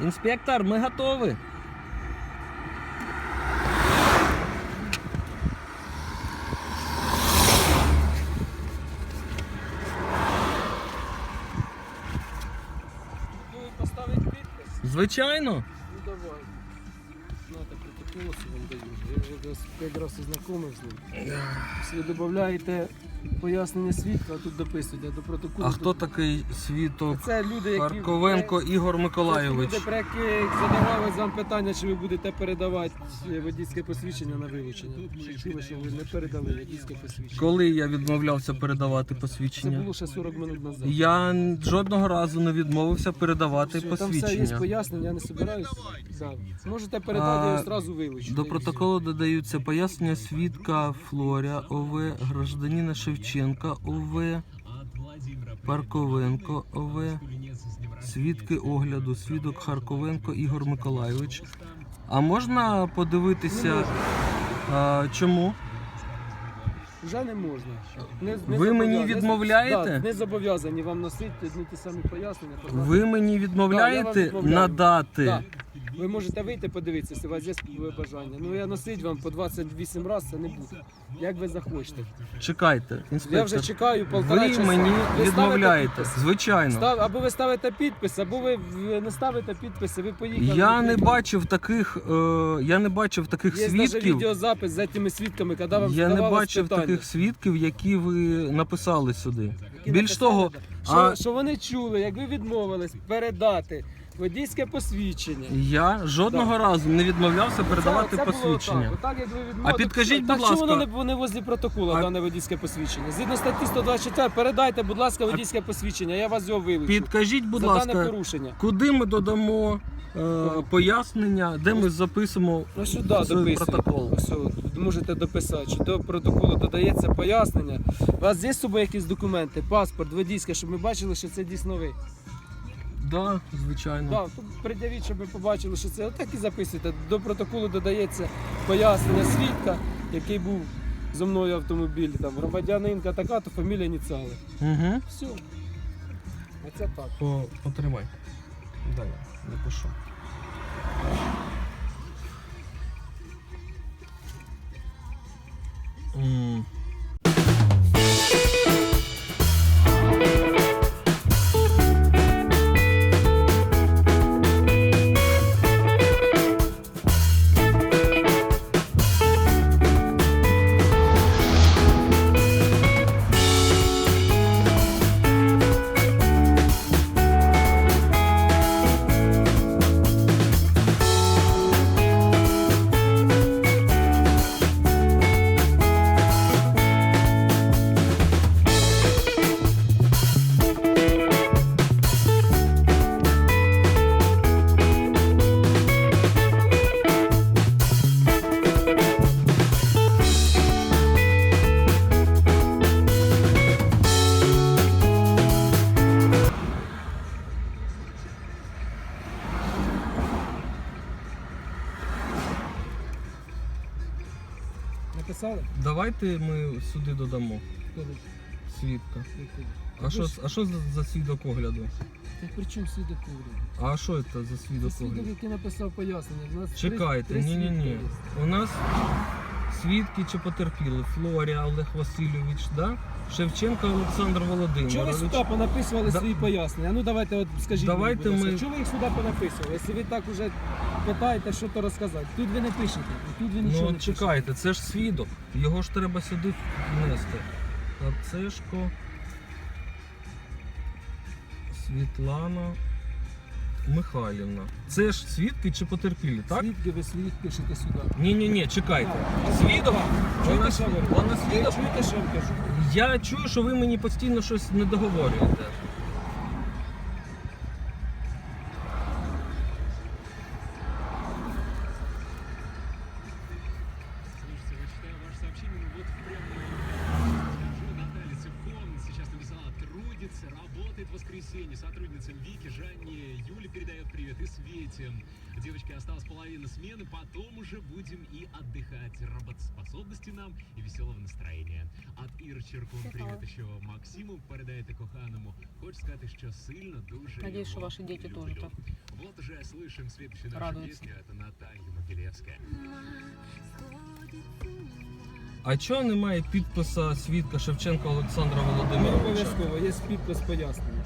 Інспектор, ми готові. Ну, поставить підпис. Звичайно. Ну давай. Ну, так протокол ось вам даю. Я вже п'ять разів знайомий з ним. Якщо ви додаєте пояснення свідка, а тут дописуєте до протоколу. А хто такий світок Це люди, які... Харковенко Ігор Це Миколайович? люди, про яких задавали вам питання, чи ви будете передавати водійське посвідчення на вилучення. Чи чули, що ви не передали водійське посвідчення. Коли я відмовлявся передавати Це посвідчення? було ще 40 минут назад. Я жодного разу не відмовився передавати Все, Там все є посвідчення. пояснення, я не собираюсь. Да. Можете передати А, його одразу вилучити. До протоколу додаються пояснення свідка Флоря ОВ, гражданина Шевченка ОВ, Парковенко ОВ, свідки огляду, свідок Харковенко Ігор Миколайович. А можна подивитися, а, чому? Вже не можна. Не, Ви мені зобов'язані. відмовляєте? Да, не зобов'язані вам носити одні ті самі пояснення. Ви мені відмовляєте відмовляю. надати? Так. Ви можете вийти подивитися, якщо у вас є бажання. Ну я носить вам по 28 разів це не буде. Як ви захочете. Чекайте, Я вже чекаю полтора Ви часа. мені Ви ставите відмовляєте. підпис? Звичайно. Став, або ви ставите підпис, або ви в- не ставите підписи, ви поїхали. Я не бачив таких, е, я не бачив таких Є навіть свідків. відеозапис за тими свідками, коли вам Я не задавалось бачив питання. таких свідків, які ви написали сюди. Більш того, що, а- що вони чули, як ви відмовились передати водійське посвідчення. я жодного разу не відмовлявся передавати це, це посвідчення. Було так, отак, як ви відмовились. А підкажіть, так, будь чому воно ласка- не, не возле протоколу, А- дане водійське посвідчення? Згідно статті 124, передайте, будь ласка, водійське посвідчення, я вас його вилучу. Підкажіть, будь за ласка, дане порушення. куди ми додамо е, пояснення, де ми записуємо Ну сюди дописуйте. протокол. Ось, можете дописати, що до протоколу додається пояснення. У вас є з собою якісь документи, паспорт, водійське, щоб ми бачили, що це дійсно ви. Да, звичайно. Да, то пред'явіть, щоб ви побачили, що це отак і записуйте. До протоколу додається пояснення свідка, який був зо мною в автомобілі, там громадянинка така, то фамілія ініціали. Угу. Все. А це так. По, потримай. Дай, я напишу. Давайте ми сюди додамо свідка. А що, а що за, за свідок огляду? Так при чому свідок огляду? А що це за Це свідок свідок, огляду? який написав пояснення. У нас три- Чекайте, три ні, ні, свідка ні. є. У нас свідки чи потерпіли? Флорія Олег Васильович, да? Шевченко Олександр Володимирович. Чого ви сюди понаписували Да- свої пояснення? Ну давайте от скажіть. Давайте мені, будь ласка, ми- Чого ви їх сюди понаписували? Якщо ви так уже питаєте, що то розказати. Тут ви не пишете, і тут ви нічого Ну не пишете. чекайте, це ж свідок. Його ж треба сюди внести. Ацешко Світлана Михайлівна. Це ж свідки чи потерпілі, так? Свідки ви своїх пишете сюди. Ні, ні, ні, чекайте. Свідок? Чуєте, Вона, що ви? вона Ви чуєте, що я кажу? Я чую, що ви мені постійно щось не договорюєте. Работоспособности нам и веселого настроения. От Ір Черкун привет еще Максиму, передаєте коханому. Хочу сказати, що сильно дуже Надіюсь, що його ваші діти люблю. теж так. Вот уже слышим следующую нашу Радуется. песню. Это Наталья Могилевская. А чого немає підписа свідка Шевченка Олександра Не Володимировича? обов'язково, є підпис пояснення.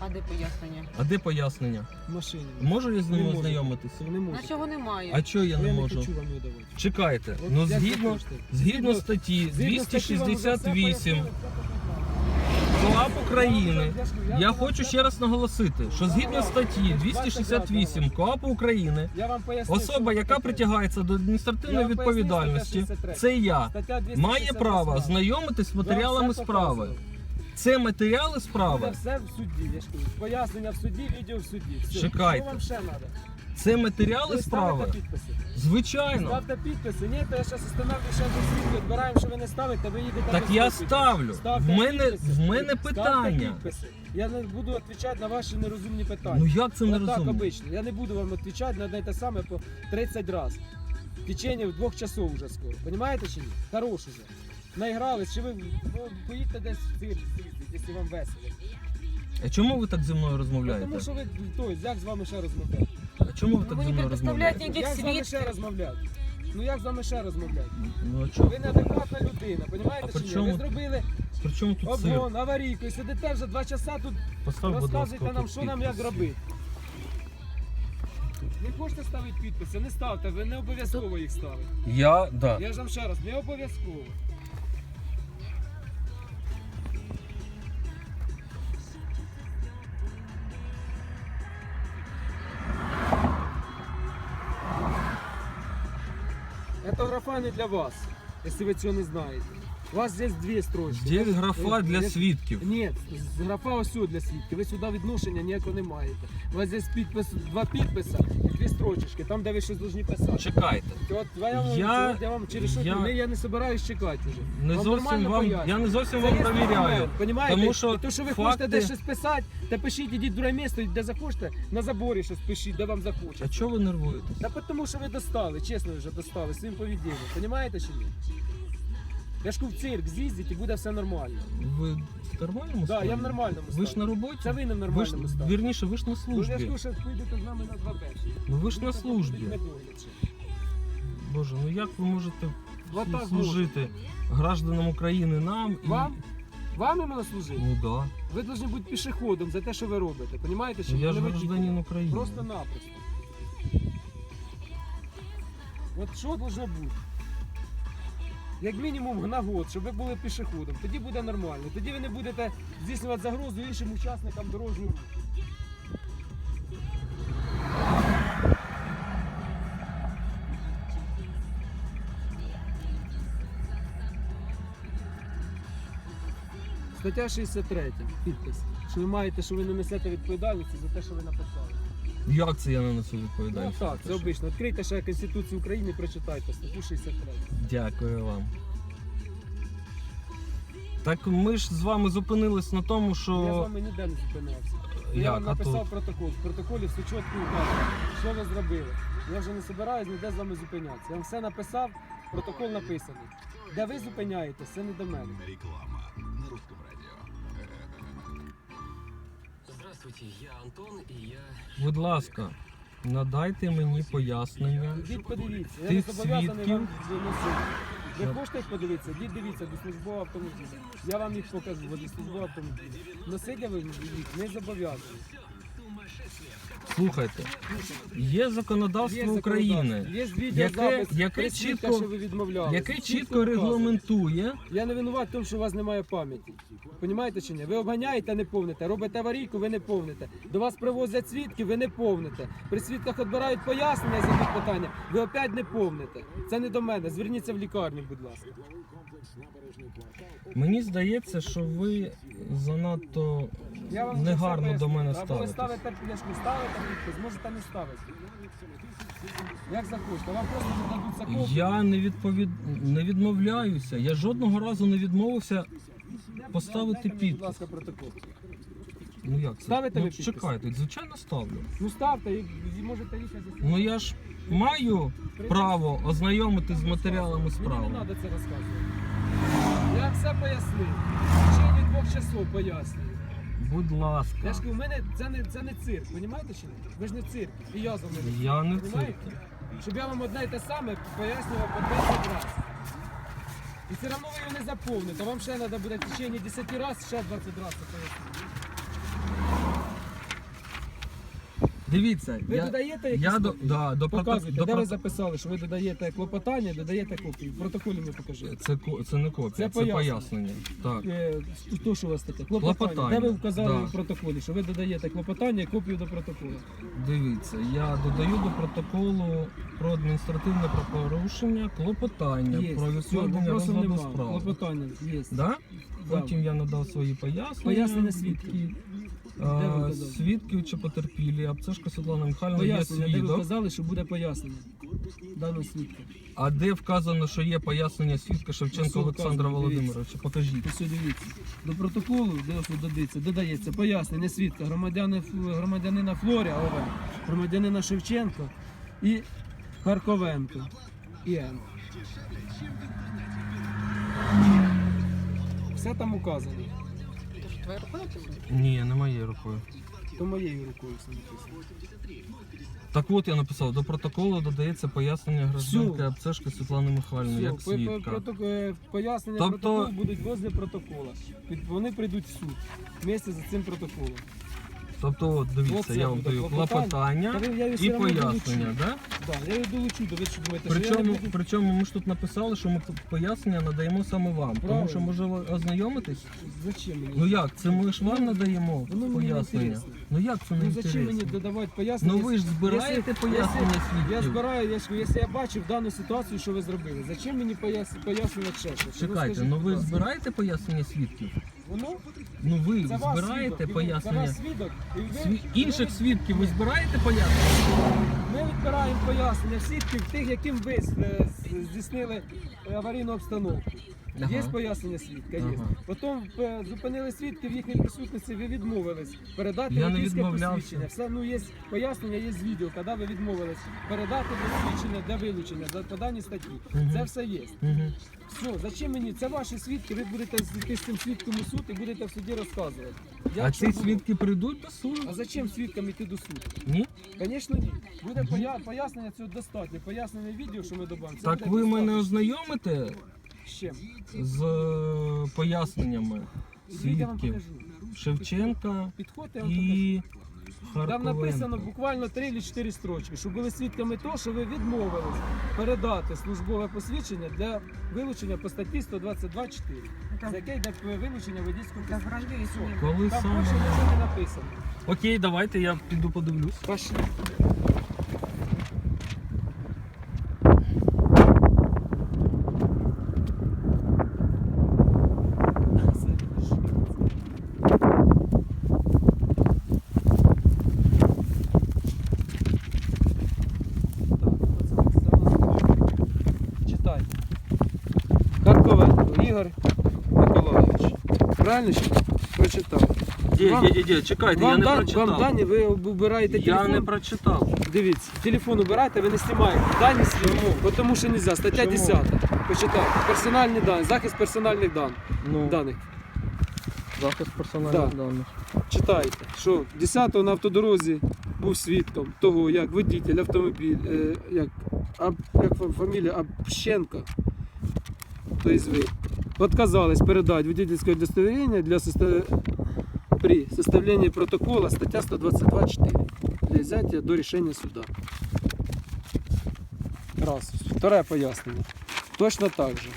А де пояснення? А де пояснення? В машині. Можу я з Не ним можу. ознайомитися? Не А чого немає? А чого я Я не не можу? хочу вам його давати. Чекайте. От Ну як ви згідно, хочете. згідно статті Згідно статті вам вже все 268 пояснили, КОАП України. Я хочу ще раз наголосити, що згідно статті 268 КОАП України Я вам особа, що яка таке. притягається до адміністративної Я вам пояснив, відповідальності, стаття 63. це я. Стаття Має право знайомитись з матеріалами вам все справи. Це матеріали справи. все в суді, я ж кажу. Пояснення в суді, відео в суді. Все. Чекайте. Що вам ще треба? Це матеріали Ви справи. підписи. Звичайно. Ставте підписи. Ні, то я зараз установлю ще до свідку, відбираємо, що ви не ставите, ви їдете Так я підписів. ставлю. Ставте В мене підписи. в мене Ставте питання. підписи. Я не буду відповідати на ваші нерозумні питання. Ну як це не розумно? обично. Я не буду вам відповідати на одне й те саме по 30 разів. В течение двох часов вже скоро. Понимаєте чи ні? Хорош уже. Наігрались, чи ви ну, поїдьте десь в цирк, якщо вам весело. А чому ви так зі мною розмовляєте? Тому що ви той, як з вами ще розмовляти? А чому ви Ну, так ви зі мною розмовляєте? Як з вами ще розмовляти? Ну як з вами ще розмовляти? Ну а чого? Ви неадекватна людина, А розумієте при чи ні? чому Ви зробили При чому тут цирк? обгон, аварійку і сидите вже два часа тут, Постав, будь ласка, розказуєте нам, тут що нам як підпис. робити. Не хочете ставити підписи, не ставте, ви не обов'язково їх ставите. Я, да. Я ж вам ще раз, не обов'язково. Не для вас, если ви цього не знаєте. У вас здесь дві строчки. Здесь графа для Є- свідків. Ні, графа ось для свідків. Ви сюди відношення ніякого не маєте. У вас здесь підпис, два підписи і дві строчечки, там, де ви щось повинні писати. Чекайте. От я, вам, Я- я вам через що я- я, я не собираюсь чекати вже. Не Вам зовсім вам, поясню. я не зовсім Це вам провіряю. Тому що І то, що ви факти- хочете де щось писати, та пишіть, ідіть в друге місто, де захочете, на заборі щось пишіть, де вам А захочеться. чого ви нервуєтесь? Та тому що ви достали, чесно вже достали своїм поведінням. Понімаєте чи ні? Я ж кажу, в цирк з'їздіть і буде все нормально. Ви в нормальному Так, да, стані? я в нормальному Ви ж стані. на роботі? Це ви не в ви ж, нормальному стані. вірніше, ви ж на Ну, я ж службі. кажу, що поїдете з нами на два перші. Ну ви ж на службі. Боже, ну як ви можете Вот так служити гражданам України нам і. Вам? Вам іменно служити? Ну да. Ви повинні бути пішоходом за те, що ви робите. Понімаєте? чи Ну, я ж гражданин України. Просто-напросто. От що должно бути? Як мінімум на год, щоб ви були пішоходом. Тоді буде нормально. Тоді ви не будете здійснювати загрозу іншим учасникам дорожнього руху. Стаття 63. Підпис. Що ви маєте, що ви не несете відповідальності за те, що ви написали. Як це я не несу Ну так, це обично. Відкрийте ще Конституцію України, прочитайте статтю 63. Дякую вам. Так ми ж з вами зупинились на тому, Я з що. вами ніде не зупинявся. Я Як? вам А написав тут? протокол. В протоколі все чітко указано, що ви зробили. Я вже не збираюсь ніде з вами зупинятися. Я вам все написав, протокол написаний. Де ви зупиняєтесь, це не до мене. Реклама Здравствуйте, я Антон, і я... Будь ласка, надайте мені пояснення. Ідіть подивіться, я Тих не зобов'язаний свідків? вам носити. Ви хочете їх подивитися? Ідіть дивіться до службового автомобіля. Я вам їх покажу, до службового автомобіля. Носити ви їх не зобов'язані. Слухайте, є законодавство України, Є відеозапис, яке присвідка, чітко- що ви відмовляли. яке чітко регламентує. Я не винуват в тому, що у вас немає пам'яті. Понімаєте чи ні? Ви обганяєте, не повните. Робите аварійку, ви не повните. До вас привозять свідки, ви не повните. При свідках відбирають пояснення за їх питання, ви опять не повните. Це не до мене. Зверніться в лікарню, будь ласка. Мені здається, що ви занадто Я вам вже негарно все до мене пояснив. Або ви ставите пляшку, ставите підпис, можете не ставити. Як захочете, вам просто не дадуть закон. Я не відповід... не відмовляюся. Я жодного разу не відмовився поставити Будь підпис. ласка, протокол. Ну як це? Ставите ну, підпис? чекайте, звичайно ставлю. Ну ставте і і можете їхати за Ну я ж маю право ознайомитись з матеріалами Мені справи. не треба це розказувати. Я все пояснив. В течение двох часов пояснюю. Будь ласка. Я ж кажу, у мене це не, це не цирк, розумієте чи ні? Ви ж не цирк, і я за мене. Я не цирк. Понімаєте? Щоб я вам одне і те саме пояснював по 10 разів. І все одно ви його не заповните, вам ще треба буде в течение 10 разів, ще 20 разів пояснити. Дивіться, Ви я, додаєте якісь я до, копії? да, до, прото- до де ви прото- записали, що ви додаєте клопотання, додаєте копії. В протоколі ми покажемо. Це, ко- це не копія, Це це, пояснення. пояснення. Так. Е, То, що у вас таке? Клопотання. Клопотання, Де ви вказали да. в протоколі, що ви додаєте клопотання і копію до протоколу. Дивіться, я додаю до протоколу про адміністративне правопорушення клопотання Є. про відсутнення вопросів розгляду немає. справи. Клопотання є. Да? Да. Потім я надав свої пояснення. Пояснення свідків. Де ви свідків чи потерпілі. Апцешка Світлана Михайлівна є Пояснення, де ви свідок. що буде пояснення даного свідка. А де вказано, що є пояснення свідка Шевченка Все Олександра вказано, Володимировича? Покажіть. Ось дивіться. До протоколу, де ось додається, додається пояснення свідка громадяни, громадянина Флоря, ОВ, громадянина Шевченко і Харковенко. І Все там указано. Твоя рука написана? Ні, не моєю рукою. То моєю рукою все написано. Так от я написав, до протоколу додається пояснення гражданки. Апцешки Світлани Михайлівни як Все, по- по- свідка. проток- е, пояснення Тобто- протоколу будуть возле протокола. Під- Вони прийдуть в суд вместе за цим протоколом. Тобто, от, дивіться, Оце я вам буде даю клопотання. клопотання Та ви- я її все і одно пояснення, долучу. да? Да, я її долучу, до ви що думаєте, що я не Причому, буду причому ми ж тут написали, що ми пояснення надаємо саме вам. Тому Правильно. що може ви ознайомитись? Зачем мені? Ну як, це ми ж вам надаємо Воно мені не пояснення. інтересно. Ну як це не Ну зачем мені інтересно? додавати пояснення? Ну ви ж збираєте Якщо- пояснення Я свідків. збираю, я ж якщо я бачив дану ситуацію, що ви зробили. Зачем мені пояс- пояснювати ще щось? Чекайте, скажіть, ну будь ви ласка. збираєте пояснення свідків? Воно? Ну ви Це збираєте свідок, Це пояснення? ваш свідок. І ви, Сві- Інших ви- свідків ви збираєте пояснення? Ми відбираємо пояснення свідків тих, яким ви е, з- здійснили е, аварійну обстановку. Ага. Є пояснення свідка, є. Ага. Потім е, зупинили свідків в їхній присутності, ви відмовились передати Я не водійське відмовлявся. посвідчення. Все, ну є пояснення, є відео, коли ви відмовились передати посвідчення для вилучення за по даній статті. Мгм. Це все є. Угу. Все, зачем мені? Це ваші свідки, ви будете йти з цим свідком у суд і будете в суді розказувати. А Як ці було? свідки прийдуть до суду? А зачем свідкам йти до суду? Ні? Звісно, ні. Буде поя... пояснення цього достатньо. Пояснення відео, що ми добавимо. це Так буде ви мене достатньо. ознайомите з чим? з е, поясненнями Ідіть, я вам свідків покажу. Шевченка Підходьте, я вам покажу. і Там написано Харковенка. буквально 3 чи 4 строчки, щоб були свідками того, що ви відмовились передати службове посвідчення для вилучення по статті 122.4, за яке йде вилучення водійського посвідчення. вранье, Все. Коли Там саме? більше нічого не написано. Окей, давайте я піду подивлюсь. Пошли. Читайте. Харковенко Ігор Миколаївич. Правильно ще? Прочитав. Вам- ді, ді, чекайте, я Вам, не дан- прочитав. вам дані, ви убираєте Я телефон. не прочитав. Дивіться, телефон убирайте, ви не знімаєте. Дані свої. Бо Тому що не можна. Стаття Чому? 10. Почитайте. Персональні дані, захист персональних дан, Ну, даних. захист персональних Да. даних. Читайте, що 10-го на автодорозі був свідком того, як водитель автомобіль, е, як, а, як фа- фамілія Абщенко, тобто ви, отказались передати водительське удостоверення для состав... при составлении протокола стаття 122.4 для взяття до рішення суда. Раз. Второе пояснення. Точно так же.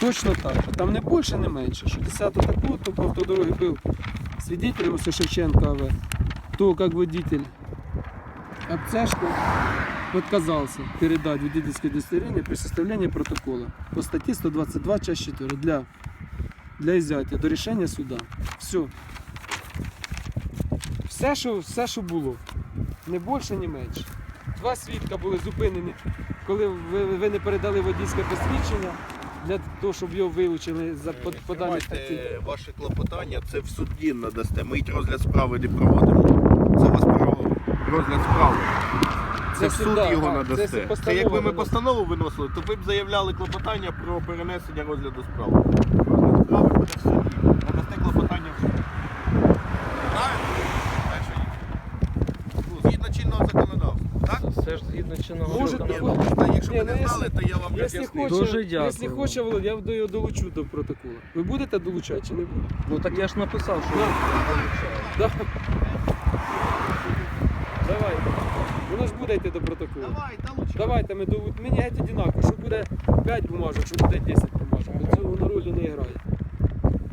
Точно так же. Там не більше, не менше. 60 такого, то по автодороге был свидетель Вася Шевченко АВ, то как водитель обцешку отказался передать водительское удостоверение при составлении протокола по статье 122 часть 4 для, для изъятия до рішення суда. Все. Все, що, все, що було. Не більше, ні менше. Два свідка були зупинені, коли ви, ви не передали водійське посвідчення для того, щоб його вилучили за под- по даній статті. Ваше клопотання, це в суді надасте. Ми й розгляд справи не проводимо. Це у вас право розгляд справи. Це в суд сюди, його а, це надасте. Це, якби ми постанову виносили, то ви б заявляли клопотання про перенесення розгляду справи. Розгляд справи буде в суді. Надасте клопотання в суд. Правильно? Так що ні? Ну, згідно чинного законодавства. Так? Це все ж згідно чинного Може, Ні, законодавства. ну, просто якщо Ні, ви ну, не знали, то я вам Якщо роз'яснив. хоче, Дуже дякую. якщо хоче, Володь, я до його долучу до протоколу. Ви будете долучати чи не будете? Ну так я ж написав, що Да. Да. Давайте. Воно ж буде йти до протоколу. Давай, долучай. Давайте ми до мені геть одинаково, що буде 5 бумажок, що буде 10 бумажок. До цього воно ролі не грає.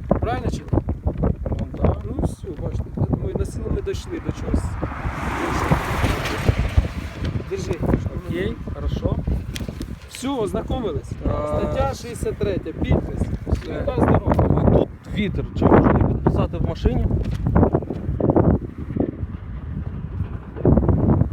Правильно чи ні? Ну. Ну все, бачите, ми на силу ми дійшли до чогось. Держи. Окей, хорошо. Все, ознакомились. Стаття 63, підпис. Все. Яка здорова. Тут вітер, чи можна її підписати в машині?